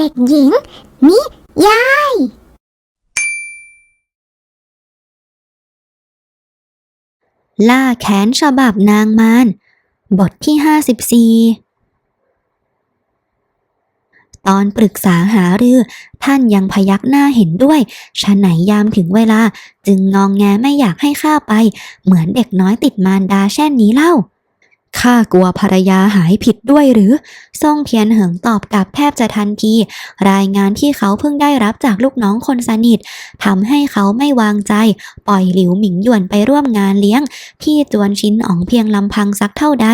เด็กหญิง นิยาย ล่าแขนฉบับนางมารบทที่54ตอนปรึกษาหารือ ท่านยังพยักหน้าเห็นด้วยฉะไหนยามถึงเวลา จึงงองแงไม่อยากให้ข้าไป เหมือนเด็กน้อยติดมารดาเช่นนี้เล่า ข้ากลัวภรรยาหายผิดด้วยหรือซ่งเทียนเหิงตอบกลับแทบจะทันที รายงานที่เขาเพิ่งได้รับจากลูกน้องคนสนิททำให้เขาไม่วางใจ ปล่อยหลิวหมิงหยวนไปร่วมงานเลี้ยง ที่จวนชินอ๋องเพียงลำพังสักเท่าใด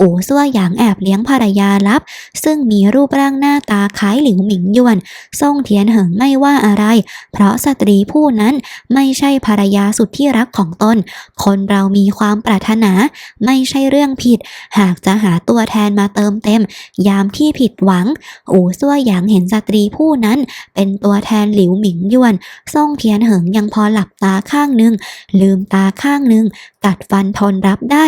อู่ซั่วหยางแอบเลี้ยงภรรยาลับ ซึ่งมีรูปร่างหน้าตาคล้ายหลิวหมิงหยวนซ่งเทียนเหิงไม่ว่าอะไร เพราะสตรีผู้นั้นไม่ใช่ภรรยาสุดที่รักของตน คนเรามีความปรารถนา ไม่ใช่เรื่องผิดหากจะหาตัวแทนมาเติมเต็ม ยามที่ผิดหวัง อู่ซั่วหยางเห็นสตรีผู้นั้น เป็นตัวแทนหลิวหมิงยวนซ่งเทียนเหิงยังพอหลับตาข้างหนึ่งลืมตาข้างหนึ่งกัดฟันทนรับได้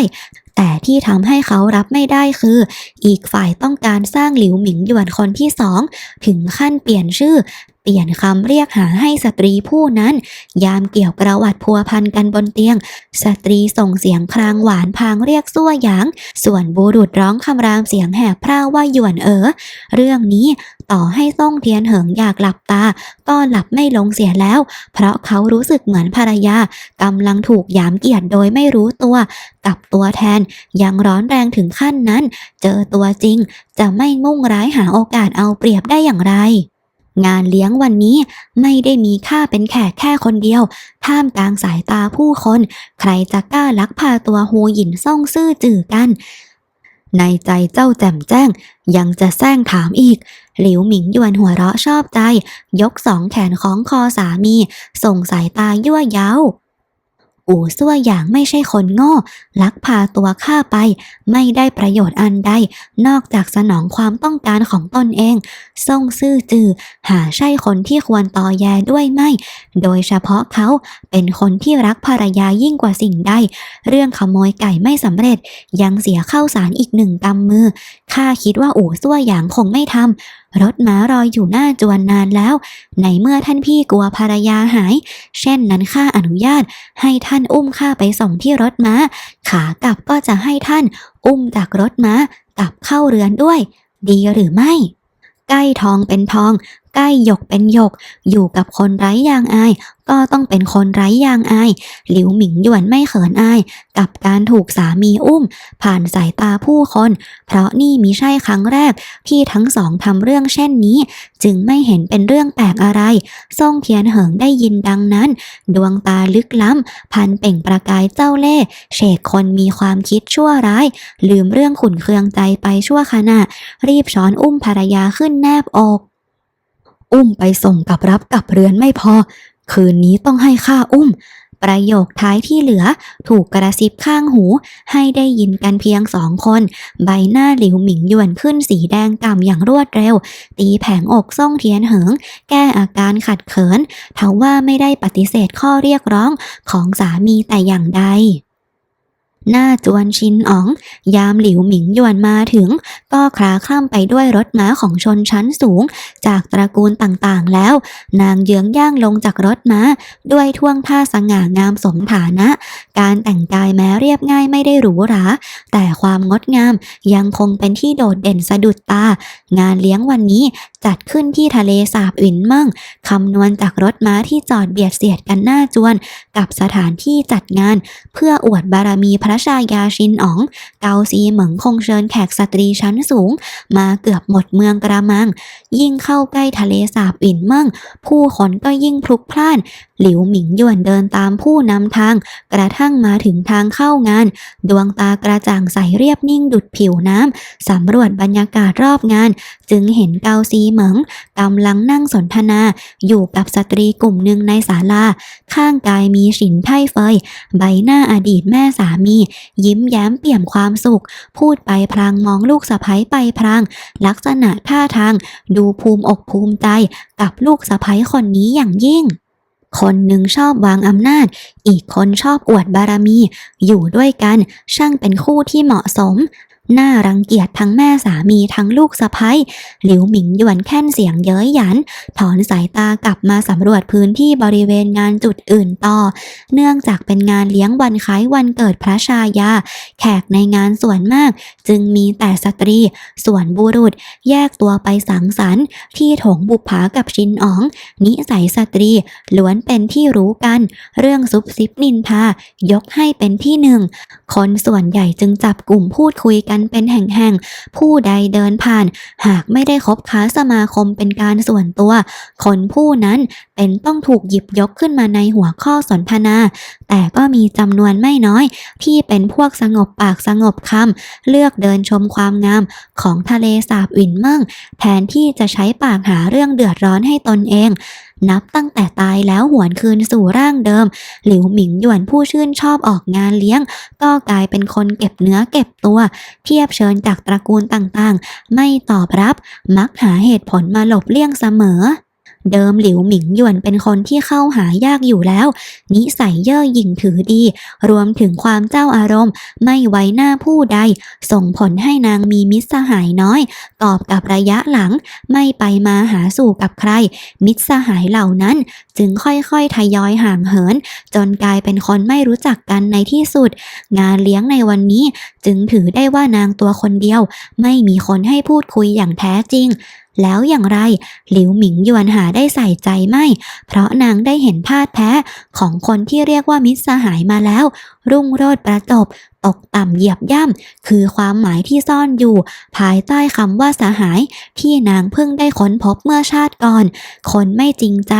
แต่ที่ทำให้เขารับไม่ได้คือ อีกฝ่ายต้องการสร้างหลิวหมิงหยวนคนที่สองถึงขั้นเปลี่ยนชื่อ เปลี่ยนคำเรียกหาให้สตรีผู้นั้น ยามเกี่ยวประวัติพัวพันกันบนเตียง สตรีส่งเสียงครางหวานพางเรียกซั่วหยาง ส่วนบุรุษร้องคำรามเสียงแหบพร่าว่าหยวนเอ๋อเรื่องนี้ ต่อให้ซ่งเทียนเหิงอยากหลับตา ก็หลับไม่ลงเสียแล้ว เพราะเขารู้สึกเหมือนภรรยากำลังถูกหยามเกียดโดยไม่รู้ตัว กับตัวแทนยังร้อนแรงถึงขั้นนั้น เจอตัวจริง จะไม่มุ่งร้ายหาโอกาสเอาเปรียบได้อย่างไรงานเลี้ยงวันนี้ไม่ได้มีค่าเป็นแขกแค่คนเดียว ท่ามกลางสายตาผู้คน ใครจะกล้าลักพาตัวฮูหยินซ่องซื่อจื่อกัน ในใจเจ้าแจ่มแจ้ง ยังจะแซงถามอีก หลิวหมิงหยวนหัวเราะชอบใจ ยกสองแขนของคอสามี ส่งสายตายั่วเย้า อู่ซั่วหยางไม่ใช่คนโง่ ลักพาตัวข้าไป ไม่ได้ประโยชน์อันใด นอกจากสนองความต้องการของตนเองซ่งซื่อจือ หาใช่คนที่ควรต่อแยด้วยไม่ โดยเฉพาะเขาเป็นคนที่รักภรรยายิ่งกว่าสิ่งใด เรื่องขโมยไก่ไม่สำเร็จ ยังเสียข้าวสารอีกหนึ่งกำมือข้าคิดว่าอู่ซั่วหยางคงไม่ทำ รถม้ารออยู่หน้าจวนนานแล้ว ในเมื่อท่านพี่กลัวภรรยาหาย เช่นนั้นข้าอนุญาต ให้ท่านอุ้มข้าไปส่งที่รถม้า ขากลับก็จะให้ท่าน อุ้มจากรถม้ากลับเข้าเรือนด้วย ดีหรือไม่ใกล้ทองเป็นทอง ใกล้หยกเป็นหยก อยู่กับคนไร้ยางอาย ก็ต้องเป็นคนไร้ยางอาย หลิวหมิงหยวนไม่เขินอาย กับการถูกสามีอุ้ม ผ่านสายตาผู้คน เพราะนี่มิใช่ครั้งแรก ที่ทั้งสองทำเรื่องเช่นนี้ จึงไม่เห็นเป็นเรื่องแปลกอะไร ซ่งเทียนเหิงได้ยินดังนั้น ดวงตาลึกล้ำ พันเป่งประกายเจ้าเล่ห์เฉกคนมีความคิดชั่วร้าย ลืมเรื่องขุนเคืองใจไปชั่วขณะ รีบช้อนอุ้มภรรยาขึ้นแนบอก อุ้มไปส่งกับรับกับเรือนไม่พอ คืนนี้ต้องให้ข้าอุ้ม ประโยคท้ายที่เหลือ ถูกกระซิบข้างหู ให้ได้ยินกันเพียงสองคน ใบหน้าหลิวหมิงหยวนขึ้นสีแดงก่ำอย่างรวดเร็ว ตีแผงอกซ่องเทียนเหิง แก้อาการขัดเขินทว่าไม่ได้ปฏิเสธข้อเรียกร้องของสามีแต่อย่างใด หน้าจวนชินอ๋อง ยามหลิวหมิงยวนมาถึง ก็คลาคล่ำไปด้วยรถม้าของชนชั้นสูง จากตระกูลต่างๆแล้ว นางเยื้องย่างลงจากรถม้า ด้วยท่วงท่าสง่างามสมฐานะ การแต่งกายแม้เรียบง่ายไม่ได้หรูหรา แต่ความงดงามยังคงเป็นที่โดดเด่นสะดุดตา งานเลี้ยงวันนี้จัดขึ้นที่ทะเลสาบอินมั่งคำนวณจากรถม้าที่จอดเบียดเสียดกันหน้าจวน กับสถานที่จัดงาน เพื่ออวดบารมีพระชายาชินอ๋อง เกาซีเหมิงคงเชิญแขกสตรีชั้นสูง มาเกือบหมดเมืองกระมัง ยิ่งเข้าใกล้ทะเลสาบอินเมิ่งผู้คนก็ยิ่งพลุกพล่านหลิวหมิงหยวนเดินตามผู้นำทาง กระทั่งมาถึงทางเข้างาน ดวงตากระจ่างใสเรียบนิ่งดุดผิวน้ำสำรวจบรรยากาศรอบงาน จึงเห็นเกาซีเหมิงกำลังนั่งสนทนา อยู่กับสตรีกลุ่มหนึ่งในศาลา ข้างกายมีฉินไท่เฟย ใบหน้าอดีตแม่สามี ยิ้มแย้มเปี่ยมความสุข พูดไปพลางมองลูกสะใภ้ไปพลาง ลักษณะท่าทาง ดูภูมิอกภูมิใจ กับลูกสะใภ้คนนี้อย่างยิ่ง คนหนึ่งชอบวางอำนาจ อีกคนชอบอวดบารมี อยู่ด้วยกันช่างเป็นคู่ที่เหมาะสม น่ารังเกียจทั้งแม่สามีทั้งลูกสะพ้ยหลิวหมิงหยวนแค่นเสียงเย้ยหยัน ถอนสายตากลับมาสำรวจพื้นที่บริเวณงานจุดอื่นต่อ เนื่องจากเป็นงานเลี้ยงวันคล้ายวันเกิดพระชายา แขกในงานส่วนมาก จึงมีแต่สตรี ส่วนบุรุษ แยกตัวไปสังสรรค์ที่ถงบุปผากับชินอ๋อง นิสัยสตรีล้วนเป็นที่รู้กัน เรื่องซุบซิบนินทายกให้เป็นที่หนึ่งคนส่วนใหญ่จึงจับกลุ่มพูดคุยกันเป็นแห่งๆ ผู้ใดเดินผ่าน หากไม่ได้คบค้าสมาคมเป็นการส่วนตัว คนผู้นั้นเป็นต้องถูกหยิบยกขึ้นมาในหัวข้อสนทนา แต่ก็มีจำนวนไม่น้อย ที่เป็นพวกสงบปากสงบคำเลือกเดินชมความงามของทะเลสาบวินเมิ่ง แทนที่จะใช้ปากหาเรื่องเดือดร้อนให้ตนเองนับตั้งแต่ตายแล้วหวนคืนสู่ร่างเดิม หลิวหมิงหยวนผู้ชื่นชอบออกงานเลี้ยง ก็กลายเป็นคนเก็บเนื้อเก็บตัว เทียบเชิญจากตระกูลต่างๆ ไม่ตอบรับ มักหาเหตุผลมาหลบเลี่ยงเสมอ เดิมหลิวหมิงหยวนเป็นคนที่เข้าหายากอยู่แล้ว นิสัยเย่อหยิ่งถือดี รวมถึงความเจ้าอารมณ์ ไม่ไว้หน้าผู้ใด ส่งผลให้นางมีมิตรสหายน้อย ตอบกับระยะหลัง ไม่ไปมาหาสู่กับใคร มิตรสหายเหล่านั้น จึงค่อยๆทยอยห่างเหิน จนกลายเป็นคนไม่รู้จักกันในที่สุด งานเลี้ยงในวันนี้ จึงถือได้ว่านางตัวคนเดียว ไม่มีคนให้พูดคุยอย่างแท้จริง แล้วอย่างไร หลิวหมิงยวนหาได้ใส่ใจไม่ เพราะนางได้เห็นท่าแท้ของคนที่เรียกว่ามิตรสหายมาแล้ว รุ่งโรจน์ประจบ ตกต่ำเหยียบย่ำ คือความหมายที่ซ่อนอยู่ ภายใต้คำว่าสหาย ที่นางเพิ่งได้ค้นพบเมื่อชาติก่อน คนไม่จริงใจ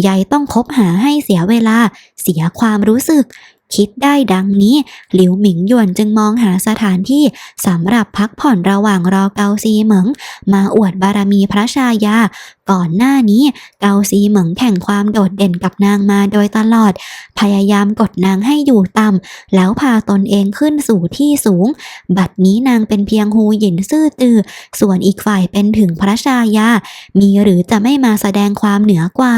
ใหญ่ต้องคบหาให้เสียเวลา เสียความรู้สึก คิดได้ดังนี้ หลิวหมิงหยวนจึงมองหาสถานที่สำหรับพักผ่อนระหว่างรอเกาซีเหมิง มาอวดบารมีพระชายา ก่อนหน้านี้เกาซีเหมิงแข่งความโดดเด่นกับนางมาโดยตลอด พยายามกดนางให้อยู่ต่ำแล้วพาตนเองขึ้นสู่ที่สูง บัดนี้นางเป็นเพียงฮูหยินซื่อจือ ส่วนอีกฝ่ายเป็นถึงพระชายา มีหรือจะไม่มาแสดงความเหนือกว่า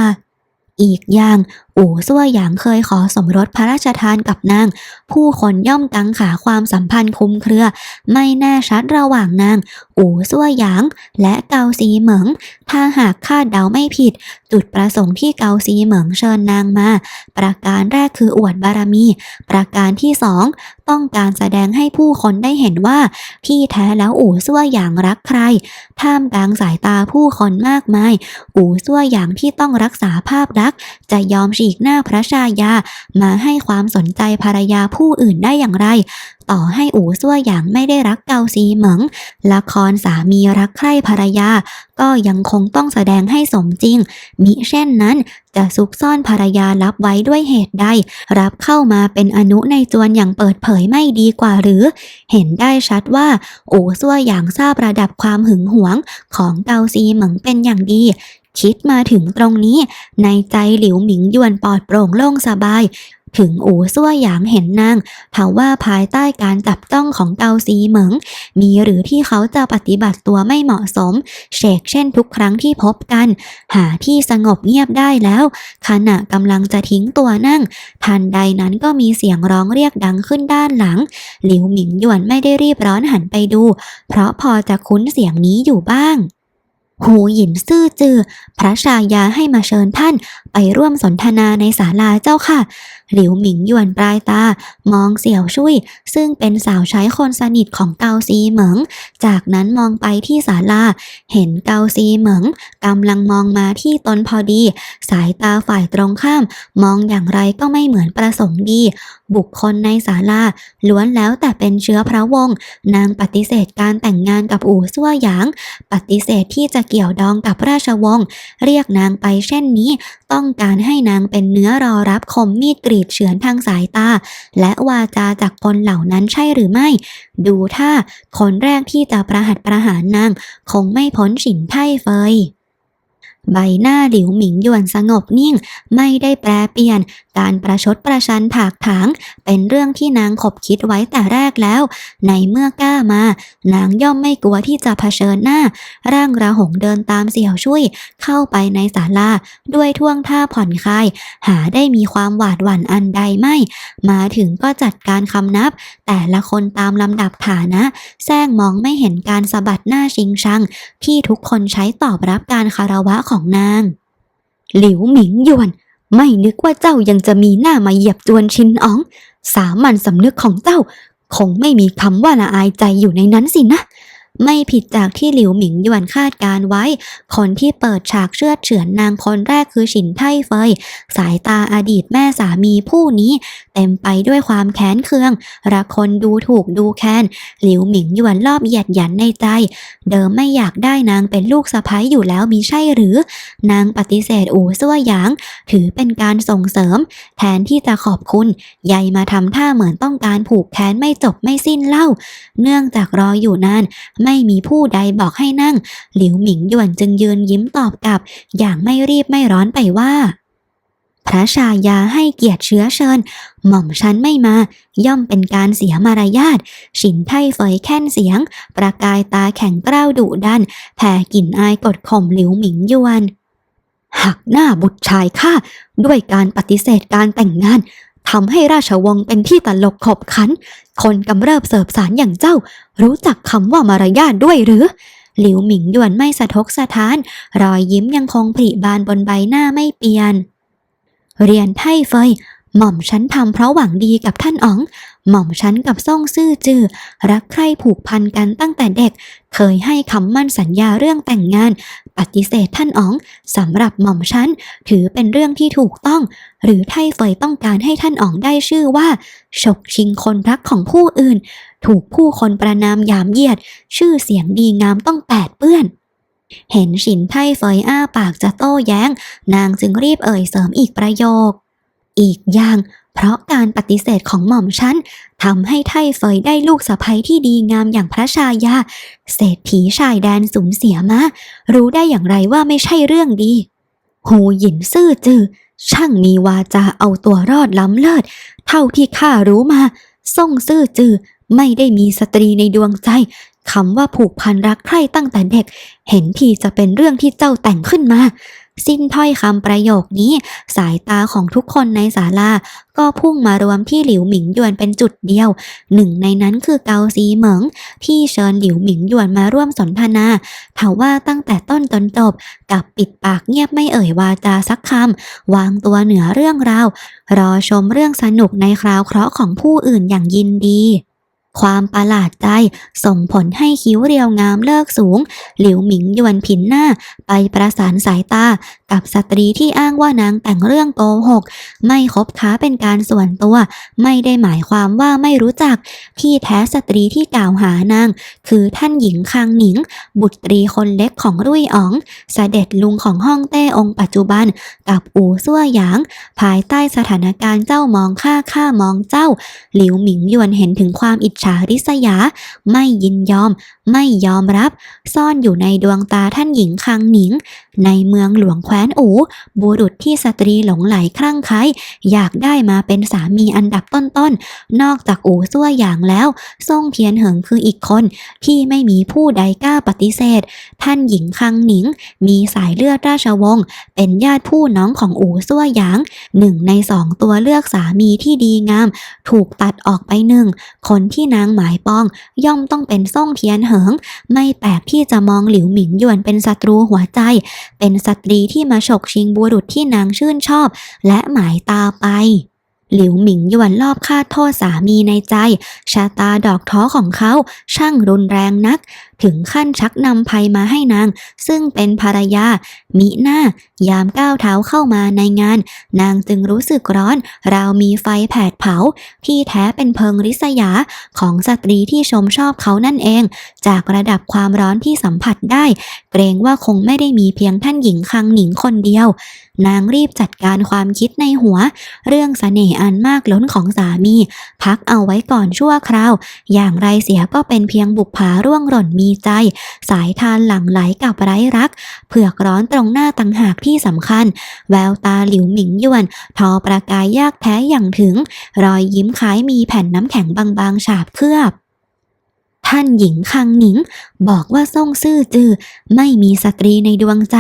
อีกอย่าง อู่ซั่วหยางเคยขอสมรสพระราชทานกับนาง ผู้คนย่อมกังขาความสัมพันธ์คลุมเครือ ไม่แน่ชัดระหว่างนาง อู่ซั่วหยาง และเกาซีเหมิง ถ้าหากคาดเดาไม่ผิด จุดประสงค์ที่เกาซีเหมิงเชิญนางมา ประการแรกคืออวดบารมี ประการที่สองต้องการแสดงให้ผู้คนได้เห็นว่าที่แท้แล้วอู่ซั่วหยางรักใคร ท่ามกลางสายตาผู้คนมากมาย อู่ซั่วหยางที่ต้องรักษาภาพลักษณ์จะยอมฉีีกหน้าพระชายา มาให้ความสนใจภรรยาผู้อื่นได้อย่างไร ต่อให้อู่ซั่วหยางไม่ได้รักเกาซีเหมิงละครสามีรักใคร่ภรรยา ก็ยังคงต้องแสดงให้สมจริง มิเช่นนั้น จะซุกซ่อนภรรยาลับไว้ด้วยเหตุใด รับเข้ามาเป็นอนุในจวนอย่างเปิดเผยไม่ดีกว่าหรือ เห็นได้ชัดว่าอู่ซั่วหยางทราบระดับความหึงหวงของเกาซีเหมิงเป็นอย่างดีคิดมาถึงตรงนี้ ในใจหลิวหมิงหยวนปลอดโปร่งโล่งสบาย ถึงอู่ซั่วหยางเห็นนางทว่าภายใต้การจับจ้องของเกาซีเหมิง มีหรือที่เขาจะปฏิบัติตัวไม่เหมาะสมเชกเช่นทุกครั้งที่พบกัน หาที่สงบเงียบได้แล้ว ขณะกำลังจะทิ้งตัวนั่ง ทันใดนั้นก็มีเสียงร้องเรียกดังขึ้นด้านหลัง หลิวหมิงหยวนไม่ได้รีบร้อนหันไปดู เพราะพอจะคุ้นเสียงนี้อยู่บ้าง หูหยินซื่อจือ พระชายาให้มาเชิญท่านไปร่วมสนทนาในศาลาเจ้าค่ะ หลิวหมิงยวนปลายตา มองเสี่ยวชุยซึ่งเป็นสาวใช้คนสนิทของเกาซีเหมิง จากนั้นมองไปที่ศาลา เห็นเกาซีเหมิงกำลังมองมาที่ตนพอดี สายตาฝ่ายตรงข้าม มองอย่างไรก็ไม่เหมือนประสงค์ดี บุคคลในศาลาล้วนแล้วแต่เป็นเชื้อพระวงศ์นางปฏิเสธการแต่งงานกับอู่ซั่วหยาง ปฏิเสธที่จะเกี่ยวดองกับราชวงศ์เรียกนางไปเช่นนี้ ต้องการให้นางเป็นเนื้อรอรับคมมีดกรีดเฉือนทางสายตา และวาจาจากคนเหล่านั้นใช่หรือไม่ ดูถ้าคนแรกที่จะประหัตประหารนาง คงไม่พ้นฉินไท่เฟย ใบหน้าหลิวหมิงหยวนสงบนิ่ง ไม่ได้แปรเปลี่ยน การประชดประชันถากถาง เป็นเรื่องที่นางขบคิดไว้แต่แรกแล้ว ในเมื่อกล้ามา นางย่อมไม่กลัวที่จะเผชิญหน้า ร่างระหงเดินตามเสี่ยวช่วย เข้าไปในศาลาด้วยท่วงท่าผ่อนคลาย หาได้มีความหวาดหวั่นอันใดไม่ มาถึงก็จัดการคำนับ แต่ละคนตามลำดับฐานะแซงมองไม่เห็นการสะบัดหน้าชิงชัง ที่ทุกคนใช้ตอบรับการคารวะของนาง หลิวหมิงยวน ไม่นึกว่าเจ้ายังจะมีหน้ามาเหยียบจวนชินอ๋อง สามัญสำนึกของเจ้า คงไม่มีคำว่าละอายใจอยู่ในนั้นสินะ ไม่ผิดจากที่หลิวหมิงหยวนคาดการไว้ คนที่เปิดฉากเชือดเฉือนนางคนแรกคือฉินไทเฟย สายตาอดีตแม่สามีผู้นี้ เต็มไปด้วยความแค้นเคืองระคนดูถูกดูแค้น หลิวหมิงหยวนรอบเหยียดหยันในใจ เดิมไม่อยากได้นางเป็นลูกสะใภ้อยู่แล้วมีใช่หรือ นางปฏิเสธอู่ซั่วหยาง ถือเป็นการส่งเสริม แทนที่จะขอบคุณยายมาทำท่าเหมือนต้องการผูกแขนไม่จบไม่สิ้นเล่า เนื่องจากรออยู่นานไม่มีผู้ใดบอกให้นั่ง หลิวหมิงหยวนจึงยืนยิ้มตอบกลับ อย่างไม่รีบไม่ร้อนไปว่า พระชายาให้เกียรติเชื้อเชิญ หม่อมฉันไม่มา ย่อมเป็นการเสียมารยาทฉินไท่เฟยแค่นเสียง ประกายตาแข็งกร้าวดุดันแผ่กลิ่นอายกดข่มหลิวหมิงยวนหักหน้าบุตรชายข้าด้วยการปฏิเสธการแต่งงาน ทำให้ราชวงศ์เป็นที่ตลกขบขัน คนกำเริบเสิบสารอย่างเจ้า รู้จักคำว่ามารยาทด้วยหรือ หลิวหมิงหยวนไม่สะทกสะท้าน รอยยิ้มยังคงผลิบานบนใบหน้าไม่เปลี่ยน เรียนไท่เฟย หม่อมฉันทำเพราะหวังดีกับท่านอ๋อง หม่อมฉันกับซ่งซื่อจือ รักใคร่ผูกพันกันตั้งแต่เด็ก เคยให้คำมั่นสัญญาเรื่องแต่งงาน ปฏิเสธท่านอ๋องสำหรับหม่อมฉันถือเป็นเรื่องที่ถูกต้อง หรือไท่เฟยต้องการให้ท่านอ๋องได้ชื่อว่าฉกชิงคนรักของผู้อื่น ถูกผู้คนประนามยามเยียด ชื่อเสียงดีงามต้องแปดเปื้อน เห็นฉินไท่เฟยอ้าปากจะโต้แย้ง นางจึงรีบเอ่ยเสริมอีกประโยค อีกอย่าง เพราะการปฏิเสธของหม่อมฉันทำให้ไท่เฟยได้ลูกสะใภ้ที่ดีงามอย่างพระชายา เศรษฐีชายแดนสูญเสียมารู้ได้อย่างไรว่าไม่ใช่เรื่องดี หูหยินซื่อจือ ช่างมีวาจาเอาตัวรอดล้ำเลิศ เท่าที่ข้ารู้มาส่งซื่อจือ ไม่ได้มีสตรีในดวงใจคำว่าผูกพันรักใคร่ตั้งแต่เด็ก เห็นทีจะเป็นเรื่องที่เจ้าแต่งขึ้นมา สิ้นถ้อยคำประโยคนี้ สายตาของทุกคนในศาลาก็พุ่งมารวมที่หลิวหมิงหยวนเป็นจุดเดียว หนึ่งในนั้นคือเกาซีเหมิง ที่เชิญหลิวหมิงหยวนมาร่วมสนทนาถาว่าตั้งแต่ต้นจนจบกับปิดปากเงียบไม่เอ่ยวาจาสักคำวางตัวเหนือเรื่องราว รอชมเรื่องสนุกในคราวเคราะห์ของผู้อื่นอย่างยินดี ความประหลาดใจ ส่งผลให้คิ้วเรียวงามเลิกสูง หลิวหมิงหยวนผินหน้า ไปประสานสายตา กับสตรีที่อ้างว่านางแต่งเรื่องโกหก ไม่คบค้าเป็นการส่วนตัว ไม่ได้หมายความว่าไม่รู้จัก ที่แท้สตรีที่กล่าวหานาง คือท่านหญิงคางหนิง บุตรีคนเล็กของรุ่ยอ๋องสเสด็จลุงของฮ่องเต้องค์ปัจจุบัน กับอู่ซั่วหยาง ภายใต้สถานการณ์เจ้ามองข้าข้ามองเจ้า หลิวหมิงหยวนเห็นถึงความอิจฉาริษยา ไม่ยินยอม ไม่ยอมรับ ซ่อนอยู่ในดวงตาท่านหญิงคังหนิง ในเมืองหลวงแคว้นอูบุรุษที่สตรีหลงไหลคลั่งไคล้อยากได้มาเป็นสามีอันดับต้นๆ นอกจากอูซั่วหยางแล้วซ่งเทียนเหิงคืออีกคน ที่ไม่มีผู้ใดกล้าปฏิเสธ ท่านหญิงคังหนิง มีสายเลือดราชวงศ์เป็นญาติผู้น้องของอูซั่วหยางหนึ่งในสองตัวเลือกสามีที่ดีงาม ถูกตัดออกไปหนึ่งคนที่นางหมายปอง ย่อมต้องเป็นซ่งเทียนเหิง ไม่แปลกที่จะมองหลิวหมิงหยวนเป็นศัตรูหัวใจ เป็นสตรีที่มาฉกชิงบุรุษที่นางชื่นชอบ และหมายตาไปหลิวหมิงหยวนรอบคาโทษสามีในใจ ชาตาดอกท้อของเขาช่างรุนแรงนัก ถึงขั้นชักนำภัยมาให้นาง ซึ่งเป็นภรรยา มิหน้ายามก้าวเท้าเข้ามาในงาน นางจึงรู้สึกร้อน ราวมีไฟแผดเผา ที่แท้เป็นเพิงริษยาของสตรีที่ชมชอบเขานั่นเอง จากระดับความร้อนที่สัมผัสได้ เกรงว่าคงไม่ได้มีเพียงท่านหญิงคังหนิงคนเดียว นางรีบจัดการความคิดในหัว เรื่องเสน่ห์อันมากล้นของสามี พักเอาไว้ก่อนชั่วคราว อย่างไรเสียก็เป็นเพียงบุปผาร่วงหล่นมีีใจ สายทานหลั่งไหลกับไร้รัก เผือกร้อนตรงหน้าตังหากที่สำคัญ แววตาหลิวหมิงหยวน ทอประกายยากแท้อย่างถึง รอยยิ้มคล้ายมีแผ่นน้ำแข็งบางๆ ฉาบเคลือบท่านหญิงคังหนิง บอกว่าซ่งซื่อจือ ไม่มีสตรีในดวงใจ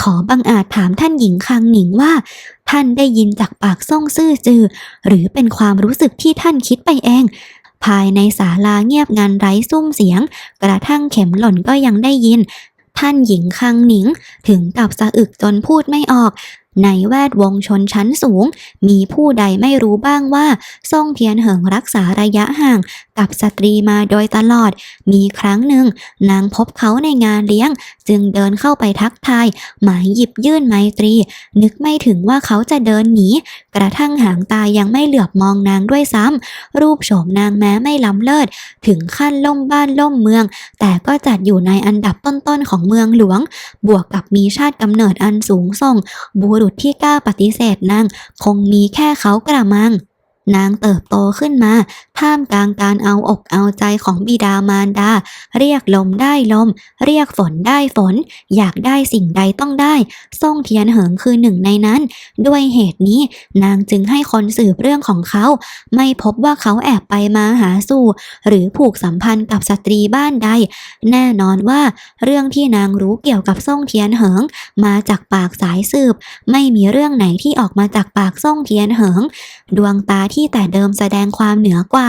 ขอบังอาจถามท่านหญิงคังหนิงว่า ท่านได้ยินจากปากซ่งซื่อจือ หรือเป็นความรู้สึกที่ท่านคิดไปเอง ภายในศาลาเงียบงันไร้ซุ้มเสียง กระทั่งเข็มหล่นก็ยังได้ยิน ท่านหญิงคังหนิง ถึงกับสะอึกจนพูดไม่ออก ในแวดวงชนชั้นสูง มีผู้ใดไม่รู้บ้างว่าซ่งเทียนเหิงรักษาระยะห่างกับสตรีมาโดยตลอด มีครั้งหนึ่ง นางพบเขาในงานเลี้ยง จึงเดินเข้าไปทักทาย หมายหยิบยื่นไมตรี นึกไม่ถึงว่าเขาจะเดินหนี กระทั่งหางตายังไม่เหลือบมองนางด้วยซ้ำ รูปโฉมนางแม้ไม่ล้ำเลิศ ถึงขั้นล่มบ้านล่มเมือง แต่ก็จัดอยู่ในอันดับต้นๆของเมืองหลวง บวกกับมีชาติกำเนิดอันสูงส่งบุรษที่กล้าปฏิเสธนางคงมีแค่เขากระมัง นางเติบโตขึ้นมาท่ามกลางการเอาอกเอาใจของบิดามารดา เรียกลมได้ลม เรียกฝนได้ฝน อยากได้สิ่งใดต้องได้ซ่งเทียนเหิงคือหนึ่งในนั้น ด้วยเหตุนี้นางจึงให้คนสืบเรื่องของเขา ไม่พบว่าเขาแอบไปมาหาสู่ หรือผูกสัมพันธ์กับสตรีบ้านใด แน่นอนว่า เรื่องที่นางรู้เกี่ยวกับซ่งเทียนเหิง มาจากปากสายสืบ ไม่มีเรื่องไหนที่ออกมาจากปากซ่งเทียนเหิง ดวงตาที่แต่เดิมแสดงความเหนือกว่า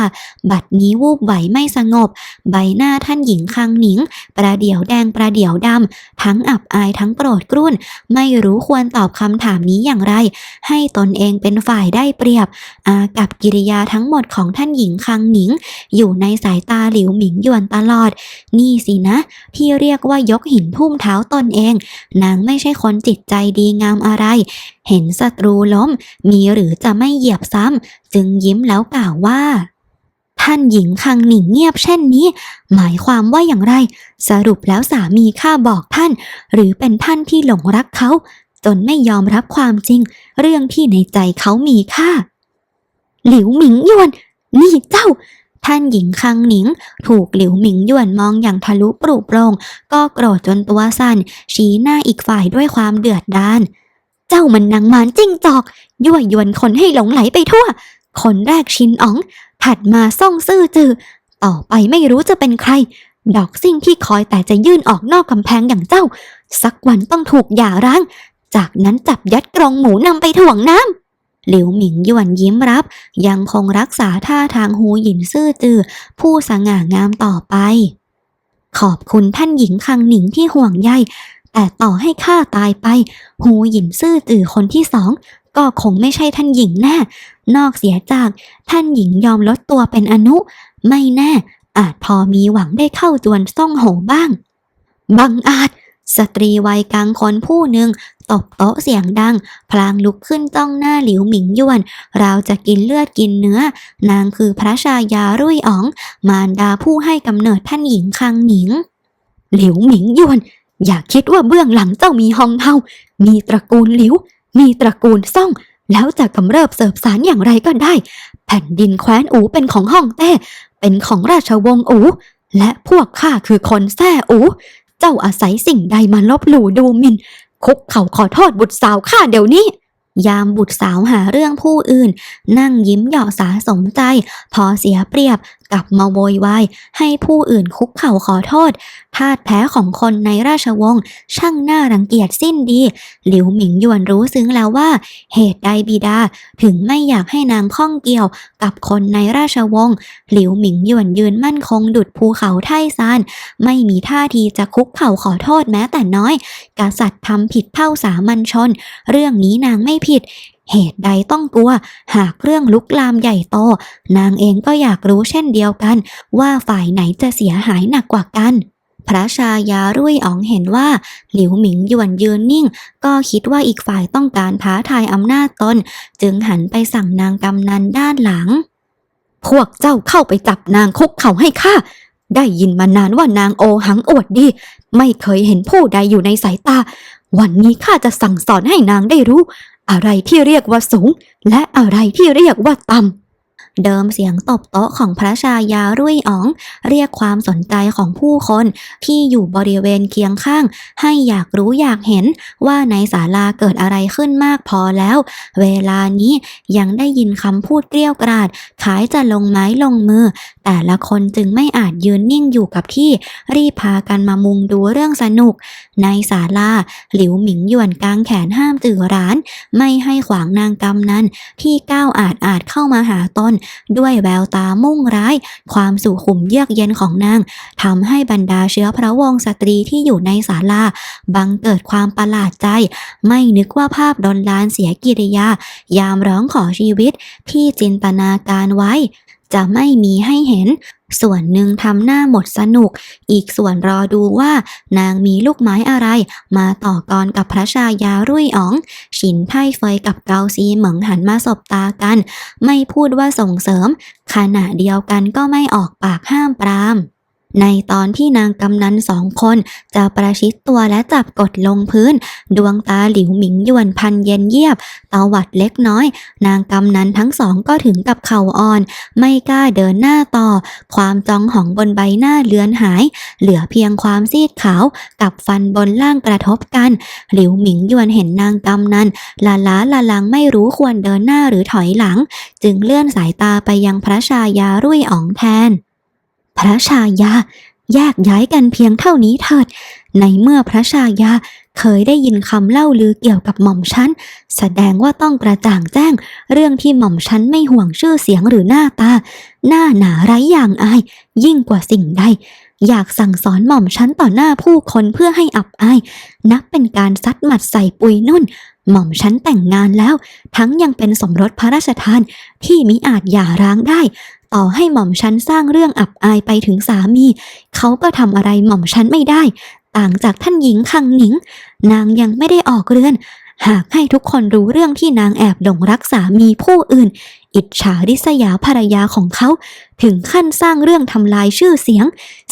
บัดนี้วูบไหวไม่สงบ ใบหน้าท่านหญิงคังหนิง ประเดี๋ยวแดงประเดี๋ยวดำ ทั้งอับอายทั้งโกรธกรุ่น ไม่รู้ควรตอบคำถามนี้อย่างไร ให้ตนเองเป็นฝ่ายได้เปรียบ อากับกิริยาทั้งหมดของท่านหญิงคังหนิง อยู่ในสายตาหลิวหมิงหยวนตลอด นี่สินะ ที่เรียกว่ายกหินทุ่มเท้าตนเอง นางไม่ใช่คนจิตใจดีงามอะไรเห็นศัตรูล้ม มีหรือจะไม่เหยียบซ้ำ จึงยิ้มแล้วกล่าวว่า ท่านหญิงคังหนิงเงียบเช่นนี้ หมายความว่าอย่างไร สรุปแล้วสามีข้าบอกท่าน หรือเป็นท่านที่หลงรักเขา จนไม่ยอมรับความจริง เรื่องที่ในใจเขามีค่า หลิวหมิงยวน นี่เจ้าท่านหญิงคังหนิง ถูกหลิวหมิงหยวนมองอย่างทะลุปรุโปรง ก็โกรธจนตัวสั่นชี้หน้าอีกฝ่ายด้วยความเดือดดาล จ้ามันนางมารจิ้งจอก ยั่วยวนคนให้หลงไหลไปทั่ว คนแรกชินอ๋อง ถัดมาซ่องซื่อจือ ต่อไปไม่รู้จะเป็นใคร ดอกซิ่งที่คอยแต่จะยื่นออกนอกกำแพงอย่างเจ้า สักวันต้องถูกหย่าร้าง จากนั้นจับยัดกรงหมูนำไปถ่วงน้ำหลิวหมิงยวนยิ้มรับ ยังคงรักษาท่าทางหูหยินซื่อจือ ผู้สง่างามต่อไป ขอบคุณท่านหญิงคังหนิงที่ห่วงใย แต่ต่อให้ข้าตายไป หูหยินซื่อจือคนที่สอง ก็คงไม่ใช่ท่านหญิงแน่ นอกเสียจากท่านหญิงยอมลดตัวเป็นอนุ ไม่แน่ อาจพอมีหวังได้เข้าจวนซ่องโหบ้าง บังอาจ สตรีวัยกลางคนผู้หนึ่งตบโต๊ะเสียงดัง พลางลุกขึ้นจ้องหน้าหลิวหมิงยวน เราจะกินเลือดกินเนื้อ นางคือพระชายารุ่ยอ๋อง มารดาผู้ให้กำเนิดท่านหญิงคังหนิง หลิวหมิงยวน อย่าคิดว่าเบื้องหลังเจ้ามีฮองเฮา มีตระกูลหลิว มีตระกูลซ่อง แล้วจะกำเริบเสบสารอย่างไรก็ได้ แผ่นดินแคว้นอูเป็นของฮ่องเต้ เป็นของราชวงศ์อู และพวกข้าคือคนแท้อู เจ้าอาศัยสิ่งใดมาลบหลู่ดูหมินคุกเข่าขอโทษบุตรสาวข้าเดี๋ยวนี้ยามบุตรสาวหาเรื่องผู้อื่น นั่งยิ้มหยอกสาสมใจ พอเสียเปรียบกลับมาโวยวายให้ผู้อื่นคุกเข่าขอโทษทาดแพ้ของคนในราชวงศ์ช่างน่ารังเกียจสิ้นดี หลิวหมิงหยวนรู้ซึ้งแล้วว่า เหตุใดบิดาถึงไม่อยากให้นางข้องเกี่ยวกับคนในราชวงศ์หลิวหมิงหยวนยืนมั่นคงดุดภูเขาไท่ซานไม่มีท่าทีจะคุกเข่าขอโทษแม้แต่น้อย กษัตริย์ทำผิดเท่าสามัญชน เรื่องนี้นางไม่ผิด เหตุใดต้องกลัว หากเรื่องลุกลามใหญ่โต นางเองก็อยากรู้เช่นเดียวกัน ว่าฝ่ายไหนจะเสียหายหนักกว่ากัน พระชายารุ่ยอ๋องเห็นว่า หลิวหมิงหยวนยืนนิ่ง ก็คิดว่าอีกฝ่ายต้องการท้าทายอำนาจตน จึงหันไปสั่งนางกำนันด้านหลัง พวกเจ้าเข้าไปจับนางคุกเข่าให้ข้าได้ยินมานานว่านางโอหังอวดดี ไม่เคยเห็นผู้ใดอยู่ในสายตา วันนี้ข้าจะสั่งสอนให้นางได้รู้ อะไรที่เรียกว่าสูง และอะไรที่เรียกว่าต่ำเดิมเสียงตบโต๊ะของพระชายารุ่ยอ๋อง เรียกความสนใจของผู้คนที่อยู่บริเวณเคียงข้าง ให้อยากรู้อยากเห็นว่าในศาลาเกิดอะไรขึ้นมากพอแล้ว เวลานี้ยังได้ยินคำพูดเกลี้ยกราดขายจะลงไม้ลงมือ แต่ละคนจึงไม่อาจยืนนิ่งอยู่กับที่รีบพากันมามุงดูเรื่องสนุก ในศาลาหลิวหมิงหยวนกางแขนห้ามจือร้าน ไม่ให้ขวางนางกำนันที่ก้าวอาจอาจเข้ามาหาตนด้วยแววตามุ่งร้าย ความสุขุมเยือกเย็นของนางทำให้บรรดาเชื้อพระวงศ์สตรีที่อยู่ในศาลาบังเกิดความประหลาดใจ ไม่นึกว่าภาพดอนลานเสียกิริยา ยามร้องขอชีวิตที่จินตนาการไว้ จะไม่มีให้เห็น ส่วนหนึ่งทำหน้าหมดสนุก อีกส่วนรอดูว่า นางมีลูกไม้อะไร มาต่อกรกับพระชายารุ่ยอ๋อง ฉินไทเฟยกับเกาซีเหมิงหันมาสบตากัน ไม่พูดว่าส่งเสริม ขณะเดียวกันก็ไม่ออกปากห้ามปราม ในตอนที่นางกำนันสองคนจะประชิดตัวและจับกดลงพื้น ดวงตาหลิวหมิงหยวนพันเย็นเยียบตาวัดเล็กน้อย นางกำนันทั้งสองก็ถึงกับเข่าอ่อน ไม่กล้าเดินหน้าต่อ ความจองหองบนใบหน้าเลือนหาย เหลือเพียงความซีดขาวกับฟันบนล่างกระทบกัน หลิวหมิงหยวนเห็นนางกำนันลาล้าละลังไม่รู้ควรเดินหน้าหรือถอยหลัง จึงเลื่อนสายตาไปยังพระชายารุ่ยอ๋องแทน พระชายา แยกย้ายกันเพียงเท่านี้เถิด ในเมื่อพระชายาเคยได้ยินคำเล่าลือเกี่ยวกับหม่อมฉัน แสดงว่าต้องกระจ่างแจ้ง เรื่องที่หม่อมฉันไม่ห่วงชื่อเสียงหรือหน้าตา หน้าหนาไร้อย่างอาย ยิ่งกว่าสิ่งใด อยากสั่งสอนหม่อมฉันต่อหน้าผู้คนเพื่อให้อับอาย นับเป็นการซัดหมัดใส่ปุยนุ่น หม่อมฉันแต่งงานแล้ว ทั้งยังเป็นสมรสพระราชทานที่มิอาจหย่าร้างได้ ต่อให้หม่อมฉันสร้างเรื่องอับอายไปถึงสามี เขาก็ทำอะไรหม่อมฉันไม่ได้ ต่างจากท่านหญิงคังหนิง นางยังไม่ได้ออกเรือน หากให้ทุกคนรู้เรื่องที่นางแอบหลงรักสามีผู้อื่น อิจฉาริษยาภรรยาของเขา ถึงขั้นสร้างเรื่องทำลายชื่อเสียง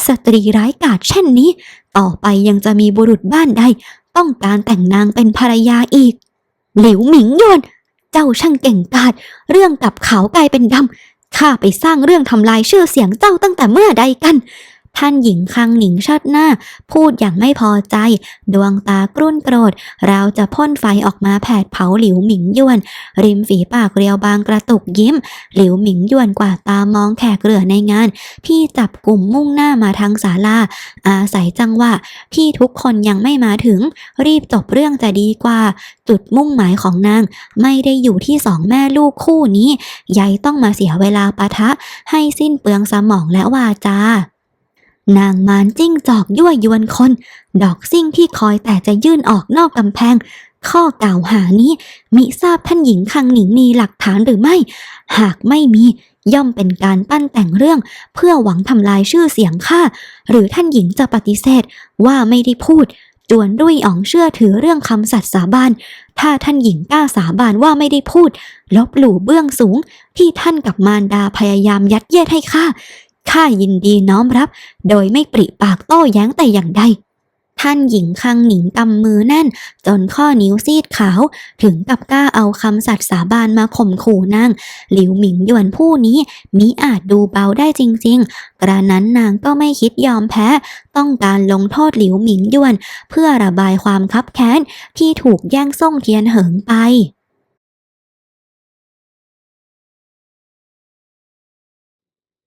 สตรีร้ายกาจเช่นนี้ ต่อไปยังจะมีบุรุษบ้านใดต้องการแต่งนางเป็นภรรยาอีก หลิวหมิงยวน เจ้าช่างเก่งกาจเรื่องกับเขาวกลายเป็นดำ ข้าไปสร้างเรื่องทำลายชื่อเสียงเจ้าตั้งแต่เมื่อใดกัน ท่านหญิงคังหนิงชัดหน้า พูดอย่างไม่พอใจ ดวงตากรุ่นโกรธ เราจะพ่นไฟออกมาแผดเผาหลิวหมิงยวน ริมฝีปากเรียวบางกระตุกยิ้ม หลิวหมิงยวนกว่าตามองแขกเรือในงานที่จับกลุ่มมุ่งหน้ามาทางศาลาอาศัยจังหวะที่ทุกคนยังไม่มาถึง รีบจบเรื่องจะดีกว่า จุดมุ่งหมายของนาง ไม่ได้อยู่ที่สองแม่ลูกคู่นี้ยายต้องมาเสียเวลาปะทะ ให้สิ้นเปลืองสมองและวาจา นางมารจิ้งจอกยั่วยวนคน ดอกซิ่งที่คอยแต่จะยื่นออกนอกกำแพง ข้อกล่าวหานี้ มิทราบท่านหญิงคังหนิงมีหลักฐานหรือไม่ หากไม่มีย่อมเป็นการปั้นแต่งเรื่อง เพื่อหวังทำลายชื่อเสียงข้าหรือท่านหญิงจะปฏิเสธ ว่าไม่ได้พูด จวนรุ่ยอ๋องเชื่อถือเรื่องคำสัตย์สาบาน ถ้าท่านหญิงกล้าสาบานว่าไม่ได้พูด ลบหลู่เบื้องสูงที่ท่านกับมารดาพยายามยัดเยียดให้ข้า ข้ายินดีน้อมรับ โดยไม่ปริปากโต้แย้งแต่อย่างใด ท่านหญิงคังหนิงกำมือแน่น จนข้อนิ้วซีดขาว ถึงกับกล้าเอาคำสัตย์สาบานมาข่มขู่นาง หลิวหมิงหยวนผู้นี้มิอาจดูเบาได้จริง ๆ กระนั้นนางก็ไม่คิดยอมแพ้ ต้องการลงโทษหลิวหมิงหยวน เพื่อระบายความคับแค้นที่ถูกแย่งส่งเทียนเหิงไป